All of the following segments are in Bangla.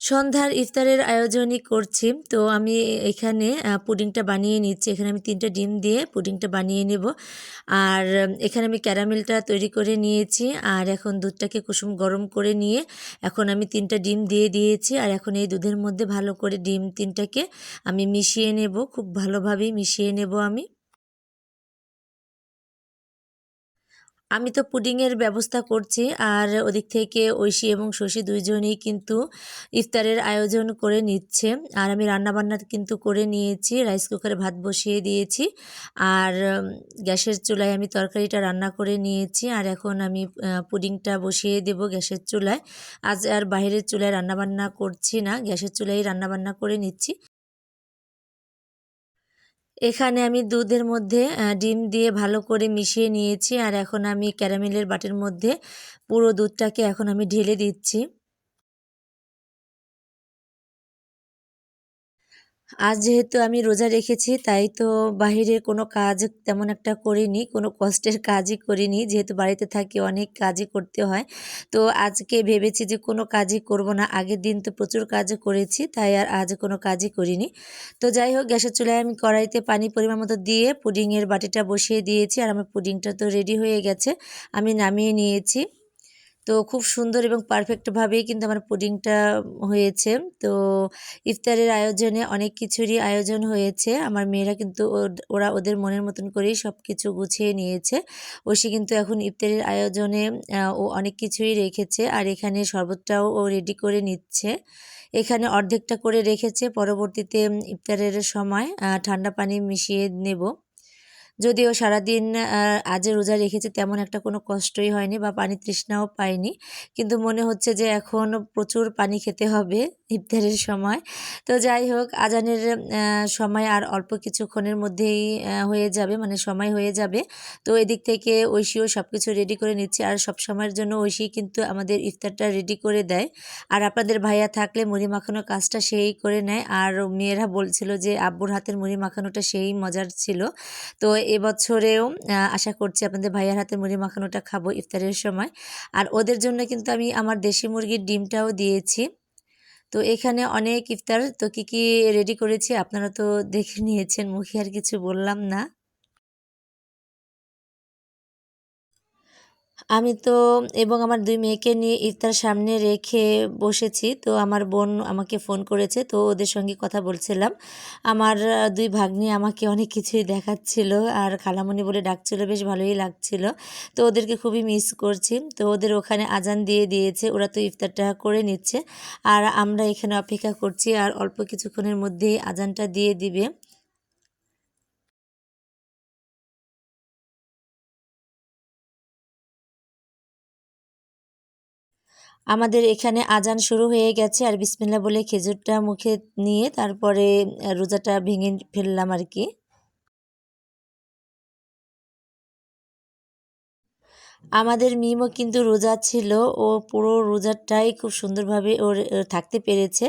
সন্ধ্যার ইফতারের আয়োজনই করছি। তো আমি এখানে পুডিংটা বানিয়ে নিচ্ছি। এখানে আমি তিনটা ডিম দিয়ে পুডিংটা বানিয়ে নেব। আর এখানে আমি ক্যারামেলটা তৈরি করে নিয়েছি। আর এখন দুধটাকে কুসুম গরম করে নিয়ে এখন আমি তিনটা ডিম দিয়ে দিয়েছি। আর এখন এই দুধের মধ্যে ভালো করে ডিম তিনটাকে আমি মিশিয়ে নেব। খুব ভালোভাবেই মিশিয়ে নেব আমি। আমি তো পুডিংয়ের ব্যবস্থা করছি, আর ওদিক থেকে ঐশী এবং শশী দুইজনেই কিন্তু ইফতারের আয়োজন করে নিচ্ছে। আর আমি রান্নাবান্না কিন্তু করে নিয়েছি রাইস কুকারে ভাত বসিয়ে দিয়েছি, আর গ্যাসের চুলায় আমি তরকারিটা রান্না করে নিয়েছি, আর এখন আমি পুডিংটা বসিয়ে দেব গ্যাসের চুলায়। আজ আর বাইরের চুলায় রান্নাবান্না করছি না, গ্যাসের চুলায় রান্নাবান্না করে নিচ্ছি। এখানে আমি দুধের মধ্যে ডিম দিয়ে ভালো করে মিশিয়ে নিয়েছি। আর এখন আমি ক্যারামেলের বাটির মধ্যে পুরো দুধটাকে এখন আমি ঢেলে দিচ্ছি। আজ যেহেতু আমি রোজা রেখেছি, তাই তো বাহিরের কোনো কাজ তেমন একটা করিনি, কোনো কষ্টের কাজই করিনি। যেহেতু বাড়িতে থাকি, অনেক কাজই করতে হয়। তো আজকে ভেবেছি যে কোনো কাজই করব না। আগের দিন তো প্রচুর কাজ করেছি, তাই আর আজ কোনো কাজই করিনি। তো যাই হোক, গ্যাসের চুলায় আমি কড়াইতে পানি পরিমাণ মতো দিয়ে পুডিংয়ের বাটিটা বসিয়ে দিয়েছি। আর আমার পুডিংটা তো রেডি হয়ে গেছে, আমি নামিয়ে নিয়েছি। তো খুব সুন্দর এবং পারফেক্টভাবেই কিন্তু আমার পুডিংটা হয়েছে। তো ইফতারের আয়োজনে অনেক কিছুরই আয়োজন হয়েছে। আমার মেয়েরা কিন্তু ওরা ওদের মনের মতন করেই সব কিছু গুছিয়ে নিয়েছে। ঐশী কিন্তু এখন ইফতারের আয়োজনে ও অনেক কিছুই রেখেছে আর এখানে শরবতটাও ও রেডি করে নিচ্ছে। এখানে অর্ধেকটা করে রেখেছে। পরবর্তীতে ইফতারের সময় ঠান্ডা পানি মিশিয়ে নেব। যদিও সারাদিন আজ রোজা রেখেছে তেমন একটা কোনো কষ্টই হয়নি বা পানি তৃষ্ণাও পাইনি। কিন্তু মনে হচ্ছে যে এখন প্রচুর পানি খেতে হবে ইফতারের সময়। তো যাই হোক, আজানের সময় আর অল্প কিছুক্ষণের মধ্যেই হয়ে যাবে মানে সময় হয়ে যাবে। তো এদিক থেকে ঐশীও সব কিছু রেডি করে নিচ্ছে আর সব সময়ের জন্য ঐশী কিন্তু আমাদের ইফতারটা রেডি করে দেয়। আর আপনাদের ভাইয়া থাকলে মুড়ি মাখানোর কাজটা সেই করে নেয়। আর মেয়েরা বলছিল যে আব্বুর হাতের মুড়ি মাখানোটা সেই মজার ছিল। তো এবছরেও আশা করছি আপনাদের ভাইয়ার হাতে মুড়ি মাখানোটা খাব ইফতারের সময়। আর ওদের জন্য কিন্তু আমি আমার দেশি মুরগির ডিমটাও দিয়েছি। তো এখানে অনেক ইফতার, তো কী কী রেডি করেছি আপনারা তো দেখে নিয়েছেন, মুখে আর কিছু বললাম না। আমি তো এবং আমার দুই মেয়েকে নিয়ে ইফতার সামনে রেখে বসেছি। তো আমার বোন আমাকে ফোন করেছে, তো ওদের সঙ্গে কথা বলছিলাম। আমার দুই ভাগ্নি আমাকে অনেক কিছুই দেখাচ্ছিল আর খালামণি বলে ডাকছিল, বেশ ভালোই লাগছিল। তো ওদেরকে খুবই মিস করছি। তো ওদের ওখানে আজান দিয়ে দিয়েছে, ওরা তো ইফতারটা করে নিচ্ছে। আর আমরা এখানে অপেক্ষা করছি আর অল্প কিছুক্ষণের মধ্যেই আজানটা দিয়ে দিবে। আমাদের এখানে আজান শুরু হয়ে গেছে আর বিসমিল্লা বলে খেজুরটা মুখে নিয়ে তারপরে রোজাটা ভেঙে ফেললাম আর কি। আমাদের মিমও কিন্তু রোজা ছিল, ও পুরো রোজাটাই খুব সুন্দরভাবে ওর থাকতে পেরেছে।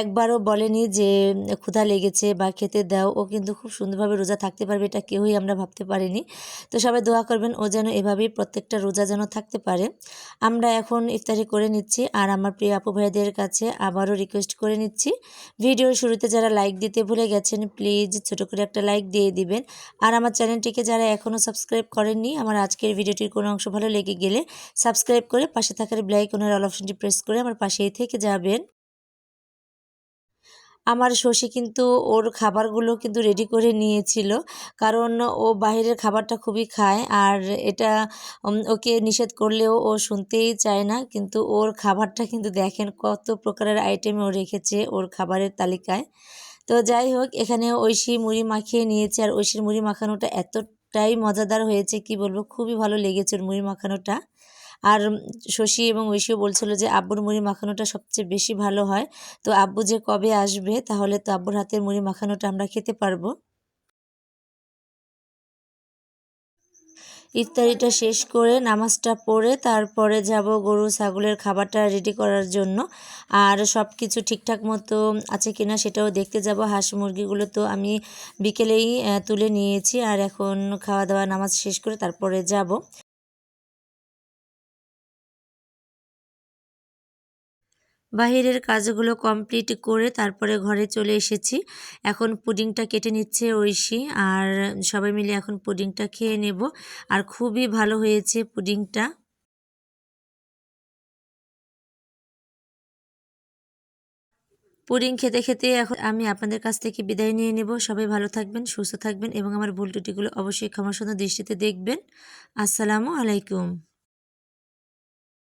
একবারও বলেনি যে, ক্ষুধা লেগেছে বা খেতে দাও, ও কিন্তু খুব সুন্দরভাবে রোজা থাকতে পারবে এটা কেউই আমরা ভাবতে পারিনি। তো সবাই দোয়া করবেন ও যেন এভাবেই প্রত্যেকটা রোজা যেন থাকতে পারে। আমরা এখন ইফতারি করে নিচ্ছি আর আমার প্রিয় আপু ভাইদের কাছে আবারও রিকোয়েস্ট করে নিচ্ছি। ভিডিওর শুরুতে যারা লাইক দিতে ভুলে গেছেন প্লিজ ছোট করে একটা লাইক দিয়ে দিবেন। আর আমার চ্যানেলটিকে যারা এখনও সাবস্ক্রাইব করেননি, আমার আজকের ভিডিওটির কোনো অংশ ভালো লেগে গেলে সাবস্ক্রাইব করে পাশে থাকার ব্লাইকনের অল অপশনটি প্রেস করে আমার পাশেই থেকে যাবেন। আমার শশী কিন্তু ওর খাবারগুলো কিন্তু রেডি করে নিয়েছিল, কারণ ও বাইরের খাবারটা খুবই খায় আর এটা ওকে নিষেধ করলেও ও শুনতেই চায় না, কিন্তু ওর খাবারটা কিন্তু দেখেন কত প্রকারের আইটেম ও রেখেছে ওর খাবারের তালিকায়। তো যাই হোক, এখানে ঐশী মুড়ি মাখিয়ে নিয়েছে আর ঐশীর মুড়ি মাখানোটা এতটাই মজাদার হয়েছে, কি বলব? খুবই ভালো লেগেছে ওর মুড়ি মাখানোটা। আর শশী এবং ঐশীও বলছিল যে, আব্বুর মুড়ি মাখানোটা সবচেয়ে বেশি ভালো হয়। তো আব্বু যে কবে আসবে, তাহলে তো আব্বুর হাতের মুড়ি মাখানোটা আমরা খেতে পারব। ইফতারিটা শেষ করে নামাজটা পড়ে তারপরে যাব গরু, ছাগলের খাবারটা রেডি করার জন্য। আর সব কিছু ঠিকঠাক মতো আছে কিনা সেটাও দেখতে যাব। হাঁস মুরগিগুলো তো আমি বিকেলেই তুলে নিয়েছি। আর এখন খাওয়া দাওয়া নামাজ শেষ করে তারপরে যাব। বাহিরের কাজগুলো কমপ্লিট করে তারপরে ঘরে চলে এসেছি। এখন পুডিংটা কেটে নিচ্ছে ঐশী আর সবাই মিলে এখন পুডিংটা খেয়ে নেব। আর খুবই ভালো হয়েছে পুডিংটা। পুডিং খেতে খেতে এখন আমি আপনাদের কাছ থেকে বিদায় নিয়ে নেব। সবাই ভালো থাকবেন, সুস্থ থাকবেন এবং আমার ভুল ত্রুটিগুলো অবশ্যই ক্ষমাসুন্দর দৃষ্টিতে দেখবেন। আসসালামু আলাইকুম।